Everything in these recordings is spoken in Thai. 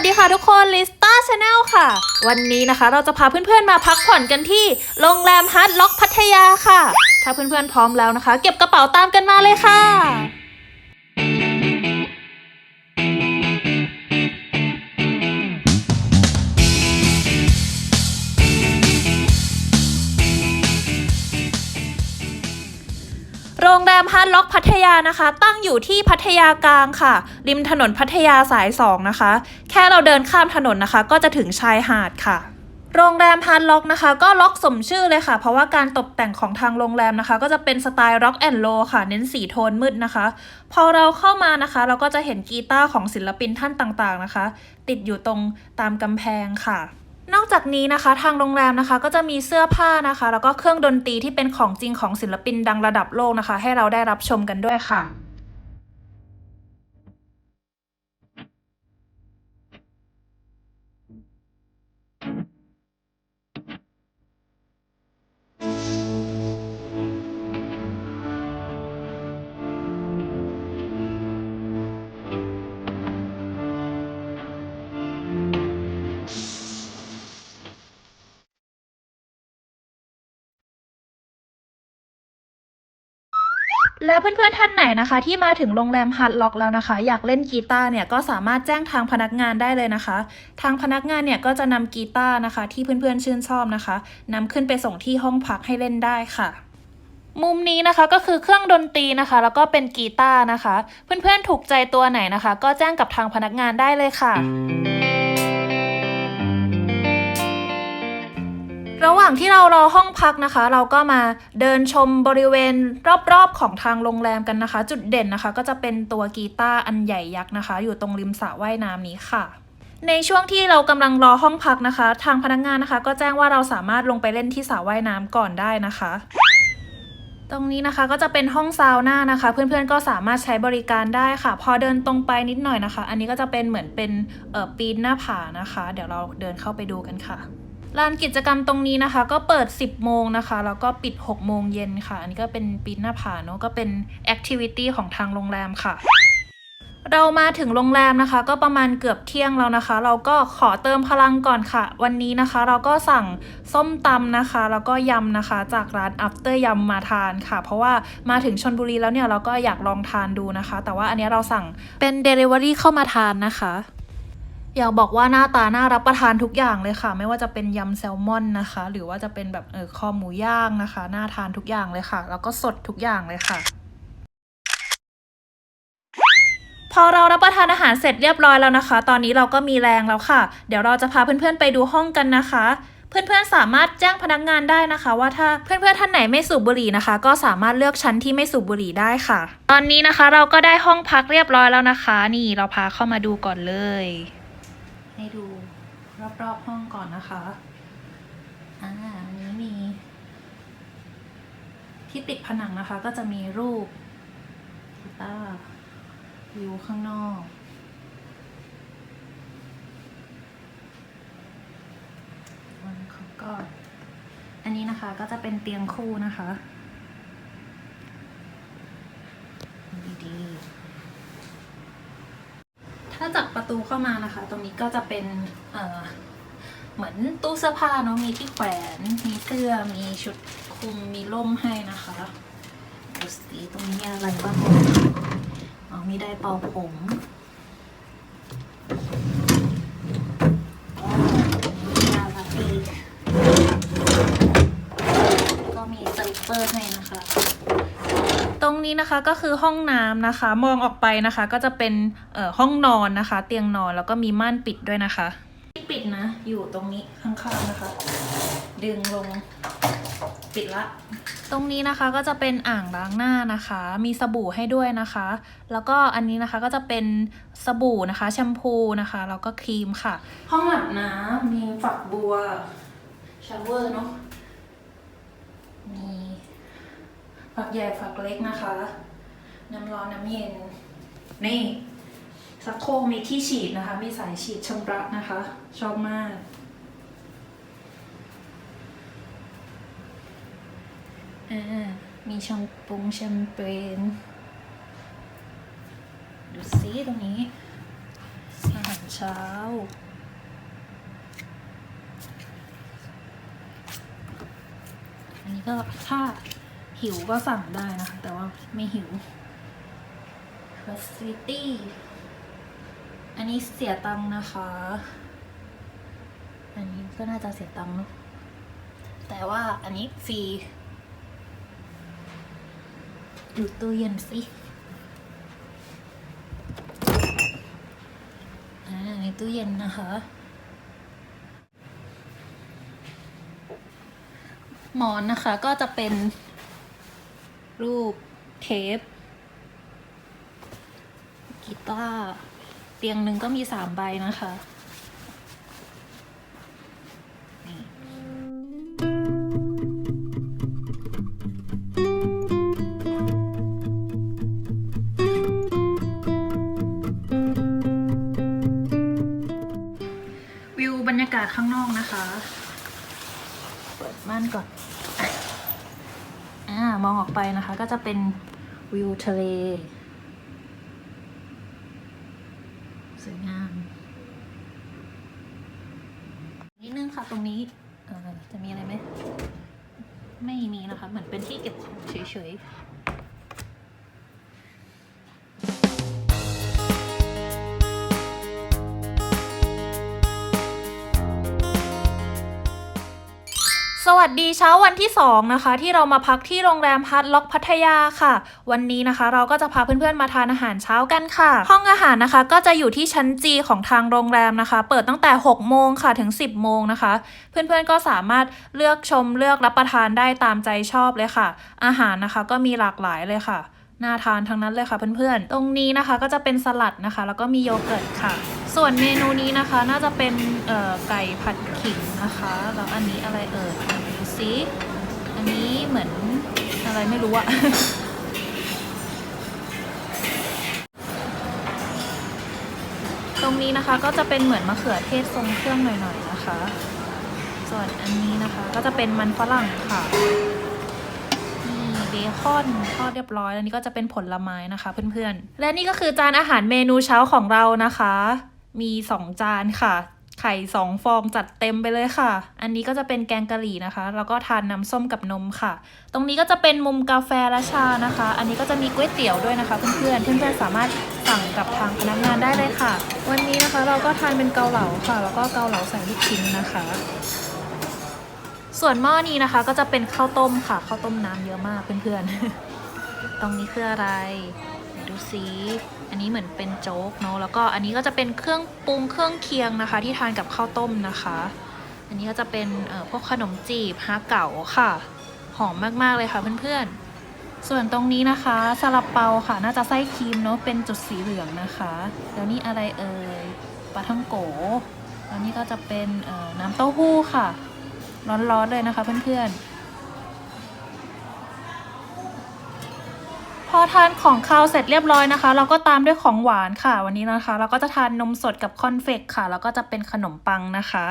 วัสดีค่ะทุกคนลิสตาชาแนลค่ะ วันนี้นะคะเราจะพาเพื่อนๆมาพักผ่อนกันที่โรงแรมฮัทล็อกพัทยาค่ะ ถ้าเพื่อนๆพร้อมแล้วนะคะ เก็บกระเป๋าตามกันมาเลยค่ะ รงแรมฮาร์ดล็อกพัทยานะคะ ตั้งอยู่ที่พัทยากลางค่ะ ริมถนนพัทยาสาย 2 นะคะ แค่เราเดินข้ามถนนนะคะ ก็จะถึงชายหาดค่ะ โรงแรมฮาร์ดล็อกนะคะ ก็ล็อกสมชื่อเลยค่ะ เพราะว่าการตกแต่งของทางโรงแรมนะคะ ก็จะเป็นสไตล์ร็อกแอนด์โลค่ะ เน้นสีโทนมืดนะคะ พอเราเข้ามานะคะ เราก็จะเห็นกีตาร์ของศิลปินท่านต่างๆนะคะ ติดอยู่ตรงตามกำแพงค่ะ นอกจากนี้นะคะทางโรงแรมนะคะก็จะมีเสื้อผ้านะคะ แล้วก็เครื่องดนตรีที่เป็นของจริงของศิลปินดังระดับโลกนะคะ ให้เราได้รับชมกันด้วยค่ะ และเพื่อนๆท่านไหนนะคะ ที่มาถึงโรงแรมฮัทล็อกแล้วนะคะ อยากเล่นกีตาร์เนี่ยก็สามารถแจ้งทางพนักงานได้เลยนะคะ ทางพนักงานเนี่ยก็จะนำกีตาร์นะคะ ที่เพื่อนๆชื่นชอบนะคะนำขึ้นไปส่งที่ห้องพักให้เล่นได้ค่ะ มุมนี้นะคะก็คือเครื่องดนตรีนะคะ แล้วก็เป็นกีตาร์นะคะ เพื่อนๆถูกใจตัวไหนนะคะ ก็แจ้งกับทางพนักงานได้เลยค่ะ ระหว่างที่เรารอห้องพักนะคะ เราก็มาเดินชมบริเวณรอบๆของทางโรงแรมกันนะคะ จุดเด่นนะคะ ก็จะเป็นตัวกีตาร์อันใหญ่ยักษ์นะคะ อยู่ตรงริมสระว่ายน้ำนี้ค่ะ ในช่วงที่เรากำลังรอห้องพักนะคะ ทางพนักงานนะคะ ก็แจ้งว่าเราสามารถลงไปเล่นที่สระว่ายน้ำก่อนได้นะคะ ตรงนี้นะคะก็จะเป็นห้องซาวน่านะคะ เพื่อนๆก็สามารถใช้บริการได้ค่ะ พอเดินตรงไปนิดหน่อยนะคะ อันนี้ก็จะเป็นเหมือนเป็นปีนหน้าผานะคะ เดี๋ยวเราเดินเข้าไปดูกันค่ะ ลานกิจกรรมตรงนี้นะคะ ก็เปิด 10 โมงนะคะ แล้วก็ปิด 6 โมงเย็นค่ะ อันนี้ก็เป็นปีนหน้าผาเนอะก็เป็นแอคทิวิตี้ของทางโรงแรมค่ะ เรามาถึงโรงแรมนะคะ ก็ประมาณเกือบเที่ยงแล้วนะคะ เราก็ขอเติมพลังก่อนค่ะ วันนี้นะคะ เราก็สั่งส้มตำนะคะ แล้วก็ยำนะคะ จากร้าน after ยำมาทานค่ะ เพราะว่ามาถึงชนบุรีแล้วเนี่ยเราก็อยากลองทานดูนะคะ แต่ว่าอันนี้เราสั่งเป็น Delivery เข้ามาทานนะคะ อยากบอกว่าหน้าตาน่ารับประทานทุกอย่างเลยค่ะ ไม่ว่าจะเป็นยำแซลมอนนะคะ หรือว่าจะเป็นแบบเออคอหมูย่างนะคะน่าทานทุกอย่างเลยค่ะ แล้วก็สดทุกอย่างเลยค่ะ พอเรารับประทานอาหารเสร็จเรียบร้อยแล้วนะคะ ตอนนี้เราก็มีแรงแล้วค่ะ เดี๋ยวเราจะพาเพื่อนๆไปดูห้องกันนะคะเพื่อนๆ สามารถแจ้งพนักงานได้นะคะ ว่าถ้าเพื่อนๆ ท่านไหนไม่สูบบุหรี่นะคะ ก็สามารถเลือกชั้นที่ไม่สูบบุหรี่ได้ค่ะ ตอนนี้นะคะเราก็ได้ห้องพักเรียบร้อยแล้วนะคะ นี่เราพาเข้ามาดูก่อนเลย ให้ดูรอบๆห้องก่อนนะคะอ่าอันนี้มี ที่ติดผนังนะคะก็จะมีรูปกีตาร์วิวข้างนอกวันเขาก็อันนี้นะคะก็จะเป็นเตียงคู่นะคะดีๆ ถ้าจากประ ตูเข้ามานะคะ ตรงนี้ก็จะเป็นเออเหมือนตู้เสื้อผ้าเนาะมีที่แขวนมีเสื้อมีชุดคลุมมีร่มให้นะคะดูสิตรงนี้อะไรบ้างอ๋อมีได้เป่าผมอ๋อมีน่ารักดีก็มีสลิปเปอร์ให้นะคะ ตรง นี้นะคะก็คือห้องน้ำนะคะ มองออกไปนะคะ ก็จะเป็นเอ่อห้องนอนนะคะ เตียงนอนแล้วก็มีม่านปิดด้วยนะคะที่ปิดนะ อยู่ตรงนี้ข้างๆนะคะ ดึงลงปิดละ ตรงนี้นะคะก็จะเป็นอ่างล้างหน้านะคะ มีสบู่ให้ด้วยนะคะ แล้วก็อันนี้นะคะก็จะเป็นสบู่นะคะ แชมพูนะคะแล้วก็ครีมค่ะ ห้องอาบน้ำมีฝักบัวชาวเวอร์เนาะมี ฝักใหญ่ฝักเล็กนะคะ น้ำร้อนน้ำเย็น นี่สักโคมีที่ฉีดนะคะ มีสายฉีดชำระนะคะ ชอบมาก มีชงปรุงแชมเปญดูซิตรงนี้ อาหารเช้าเช้าอันนี้ก็ถ้า หิวก็สั่งได้นะคะ แต่ว่าไม่หิว facility อันนี้เสียตังค์นะคะ อันนี้ก็น่าจะเสียตังค์เนอะแต่ว่าอันนี้ฟรีดูตู้เย็นสิอ่าในตู้เย็นนะคะหมอนนะคะก็จะเป็น รูปเทปกีตาร์เตียงหนึ่งก็มีสามใบนะคะวิวบรรยากาศข้างนอกนะคะ เปิดม่านก่อน อ่ามองออกไปนะคะก็จะเป็นวิวทะเล สวยงาม นิดนึงค่ะตรงนี้จะมีอะไรไหม ไม่มีนะคะ เหมือนเป็นที่เก็บของเฉยๆ วัสดีเช้าวันที่ 2 นะคะ ที่เรามาพักที่โรงแรมฮัทล็อกพัทยาค่ะ วันนี้นะคะ เราก็จะพาเพื่อนๆมาทานอาหารเช้ากันค่ะ ห้องอาหารนะคะ ก็จะอยู่ที่ชั้นจีของทางโรงแรมนะคะ เปิดตั้งแต่ 6 โมงค่ะถึง 10 โมงนะคะ เพื่อนๆก็สามารถเลือกชมเลือกรับประทานได้ตามใจชอบเลยค่ะ อาหารนะคะก็มีหลากหลายเลยค่ะน่าทานทั้งนั้นเลยค่ะเพื่อนๆ ตรงนี้นะคะก็จะเป็นสลัดนะคะ แล้วก็มีโยเกิร์ตค่ะ ส่วนเมนูนี้นะคะน่าจะเป็นไก่ผัดขิงนะคะ แล้วอันนี้อะไรเอ่ย สิ อันนี้เหมือนอะไรไม่รู้อะตรงนี้นะคะก็จะเป็นเหมือนมะเขือเทศทรงเครื่องหน่อยๆนะคะ ส่วนอันนี้นะคะก็จะเป็นมันฝรั่งค่ะเบคอนทอดเรียบร้อย แล้วนี่ก็จะเป็นผลไม้นะคะเพื่อนๆ และนี่ก็คือจานอาหารเมนูเช้าของเรานะคะ มีสองจานค่ะ ไข่สองฟองจัดเต็มไปเลยค่ะ อันนี้ก็จะเป็นแกงกะหรี่นะคะ แล้วก็ทานน้ำส้มกับนมค่ะ ตรงนี้ก็จะเป็นมุมกาแฟและชานะคะ อันนี้ก็จะมีก๋วยเตี๋ยวด้วยนะคะ เพื่อนๆ เพื่อนๆ สามารถสั่งกับทางพนักงานได้เลยค่ะ วันนี้นะคะเราก็ทานเป็นเกาเหลาค่ะ แล้วก็เกาเหลาใส่ลูกชิ้นนะคะ ส่วนหม้อนี้นะคะก็จะเป็นข้าวต้มค่ะ ข้าวต้มน้ำเยอะมากเพื่อนๆ ตรงนี้คืออะไร ซิอันนี้เหมือนเป็นโจ๊กเนาะแล้วก็อันนี้ก็จะเป็นเครื่องปรุงเครื่องเคียงนะคะ ที่ทานกับข้าวต้มนะคะ อันนี้ก็จะเป็นพวกขนมจีบฮาเก๋าค่ะ หอมมากๆเลยค่ะเพื่อนๆ ส่วนตรงนี้นะคะซาลาเปาค่ะ น่าจะไส้ครีมเนาะเป็นจุดสีเหลืองนะคะแล้วนี่อะไรเอ่ยปลาท่องโกแล้วนี่ก็จะเป็นน้ำเต้าหู้ค่ะ ร้อนๆเลยนะคะเพื่อนๆ พอทานของคาวเสร็จเรียบร้อยนะคะ เราก็ตามด้วยของหวานค่ะ วันนี้นะคะ เราก็จะทานนมสดกับคอนเฟกค่ะ แล้วก็จะเป็นขนมปังนะคะ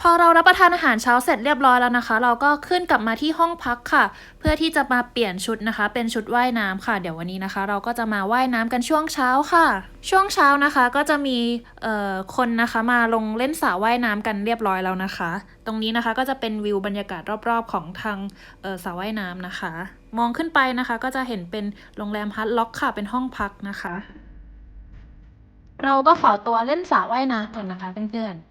พอเรารับประทานอาหารเช้าเสร็จเรียบร้อยแล้วนะคะ เราก็ขึ้นกลับมาที่ห้องพักค่ะ เพื่อที่จะมาเปลี่ยนชุดนะคะ เป็นชุดว่ายน้ำค่ะ เดี๋ยววันนี้นะคะ เราก็จะมาว่ายน้ำกันช่วงเช้าค่ะ ช่วงเช้านะคะก็จะมีคนนะคะมาลงเล่นสระว่ายน้ำกันเรียบร้อยแล้วนะคะ ตรงนี้นะคะก็จะเป็นวิวบรรยากาศรอบๆ ของทางสระว่ายน้ำนะคะ มองขึ้นไปนะคะ ก็จะเห็นเป็นโรงแรมฮัทล็อกค่ะเป็นห้องพักนะคะ เราก็ขอตัวเล่นสระว่ายน้ำก่อนนะคะเพื่อนๆ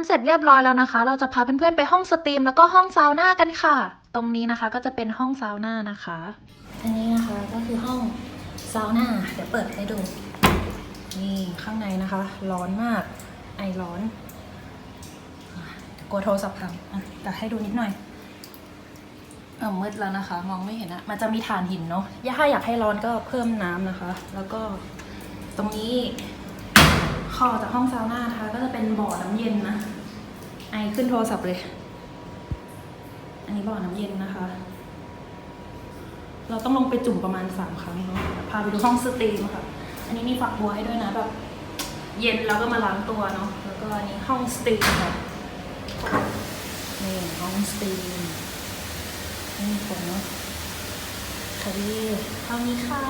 ำเสร็จเรียบร้อยแล้วนะคะ เราจะพาเพื่อนๆไปห้องสตรีมแล้วก็ห้องซาวน่ากันค่ะ ตรงนี้นะคะก็จะเป็นห้องซาวน่านะคะ อันนี้นะคะก็คือห้องซาวน่าเดี๋ยวเปิดให้ดู นี่ข้างในนะคะ ร้อนมาก ไอร้อน กลัวโทรศัพท์พังแต่ให้ดูนิดหน่อยเออมืดแล้วนะคะ มองไม่เห็นอะมันจะมีฐานหินเนาะถ้าอยากให้ร้อนก็เพิ่มน้ำนะคะ แล้วก็ตรงนี้ ขอจากห้องซาวน่านะคะ ก็จะเป็นบ่อน้ำเย็นนะ ไอขึ้นโทรศัพท์เลย อันนี้บ่อน้ำเย็นนะคะ เราต้องลงไปจุ่มประมาณสามครั้งเนาะพาไปดูห้องสตรีมค่ะ อันนี้มีฝักบัวให้ด้วยนะแบบเย็นแล้วก็มาล้างตัวเนาะ แล้วก็อันนี้ห้องสตรีมค่ะ นี่ห้องสตรีมไม่ผมเนาะค่ะพี่เท่านี้ค่ะ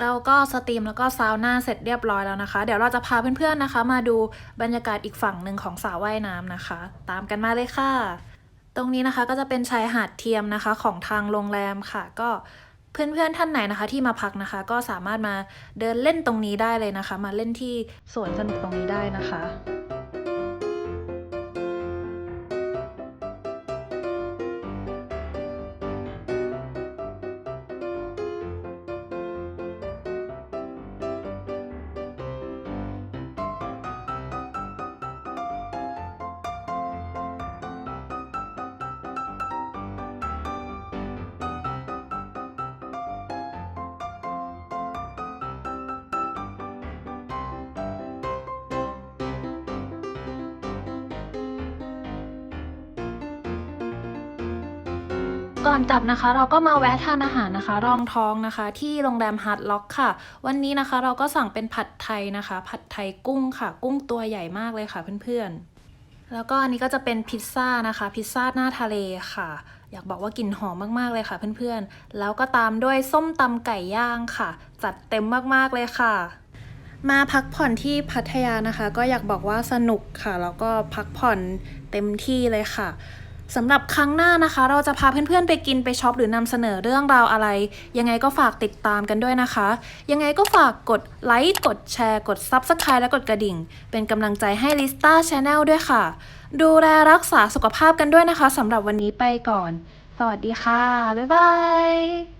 เราก็สตรีมแล้วก็ซาวน่าเสร็จเรียบร้อยแล้วนะคะ เดี๋ยวเราจะพาเพื่อนๆนะคะ มาดูบรรยากาศอีกฝั่งหนึ่งของสระว่ายน้ำนะคะ ตามกันมาเลยค่ะ ตรงนี้นะคะก็จะเป็นชายหาดเทียมนะคะของทางโรงแรมค่ะ ก็เพื่อนๆท่านไหนนะคะ ที่มาพักนะคะ ก็สามารถมาเดินเล่นตรงนี้ได้เลยนะคะ มาเล่นที่สวนสนุกตรงนี้ได้นะคะ ก่อนกลับนะคะ เราก็มาแวะทานอาหารนะคะ รองท้องนะคะ ที่โรงแรมฮาร์ดล็อกค่ะ วันนี้นะคะเราก็สั่งเป็นผัดไทยนะคะ ผัดไทยกุ้งค่ะ กุ้งตัวใหญ่มากเลยค่ะเพื่อนๆ แล้วก็อันนี้ก็จะเป็นพิซซ่านะคะ พิซซ่าหน้าทะเลค่ะ อยากบอกว่ากลิ่นหอมมากๆเลยค่ะเพื่อนๆ แล้วก็ตามด้วยส้มตำไก่ย่างค่ะ จัดเต็มมากๆเลยค่ะมาพักผ่อนที่พัทยานะคะ ก็อยากบอกว่าสนุกค่ะ แล้วก็พักผ่อนเต็มที่เลยค่ะ สำหรับครั้งหน้านะคะ เราจะพาเพื่อนๆไปกินไปช็อปหรือนำเสนอเรื่องราวอะไร ยังไงก็ฝากติดตามกันด้วยนะคะ ยังไงก็ฝากกดไลค์กดแชร์ กด Subscribe และกดกระดิ่ง เป็นกำลังใจให้ลิสตาช n แนลด้วยค่ะ ดูแลรักษาสุขภาพกันด้วยนะคะสำหรับวันนี้ไปก่อน สวัสดีค่ะ บ๊ายบาย